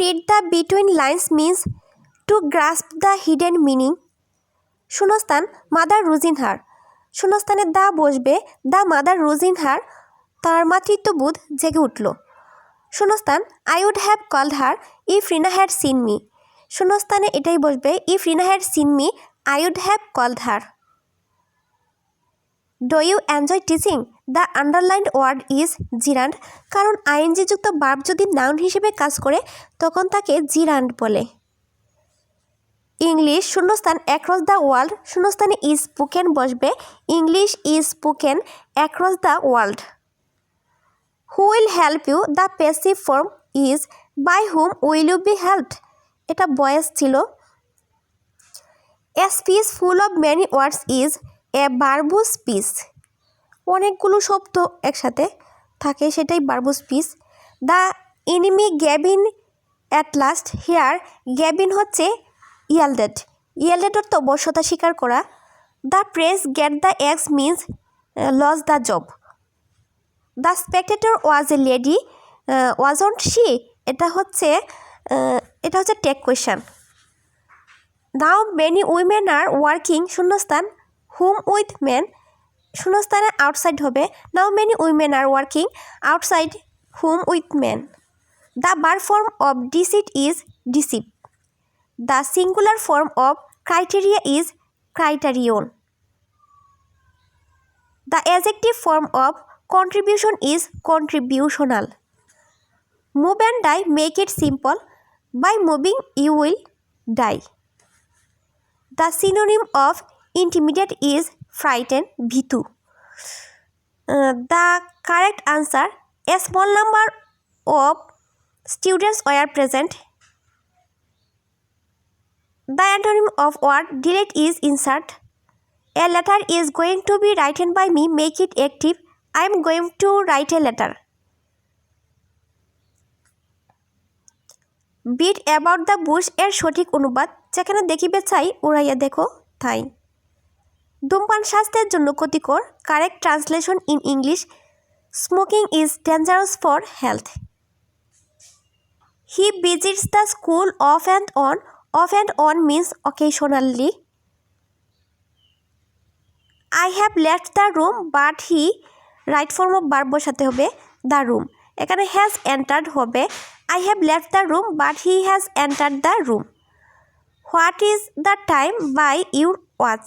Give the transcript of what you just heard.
Read the between lines means to grasp the hidden meaning শূন্যস্থান mother রুজিনহার শূন্যস্থানে দা বসবে দ্য মাদার রুজিনহার তার মাতৃত্ববোধ জেগে উঠল। শূন্যস্থান I would have called her if Rina had seen me শূন্যস্থানে এটাই বসবে if Rina had seen me I would have called her do you enjoy teaching the underlined word is gerund কারণ আইএনজিযুক্ত verb যদি নাউন হিসেবে কাজ করে, তখন তাকে জিরান্ড বলে। ইংলিশ শূন্যস্থান অ্যাক্রস দ্য ওয়ার্ল্ড শূন্যস্থানে ইজ স্পোকেন বসবে। English is spoken across the world who will help you the passive form is by whom will you be helped এটা বয়েস ছিল। A speech full of many words is a verbose piece অনেকগুলো শব্দ একসাথে থাকে সেটাই verbose piece the enemy gave in at last here gave in হচ্ছে yielded yielded অর্থ বশ্যতা স্বীকার করা। The press get the ex means lose the job the spectator was a lady wasn't she এটা হচ্ছে এটা হচ্ছে tag question now many women are working শূন্যস্থান। হুম উইথ মেন শূন্যস্থানে আউটসাইড হবে। Now many women are working outside home with men the bar form of deceit is deceive the singular form of criteria is criterion the adjective form of contribution is contributional move and die make it simple by moving you will die the synonym of intimidate is frighten ভিতু। The correct answer a small number of students were present the antonym of word delete is insert a letter is going to be written by me make it active I am going to write a letter beat about the bush এর সঠিক অনুবাদ। যেখানে দেখিবে চাই, উড়াইয়া দেখো থাই ধূমপান স্বাস্থ্যের জন্য ক্ষতিকর। Correct translation in English smoking is dangerous for health he visits the school off and on off and on means occasionally I have left the room but he right form of বার বসাতে হবে the room এখানে has entered হবে। I have left the room but he has entered the room what is the time by your watch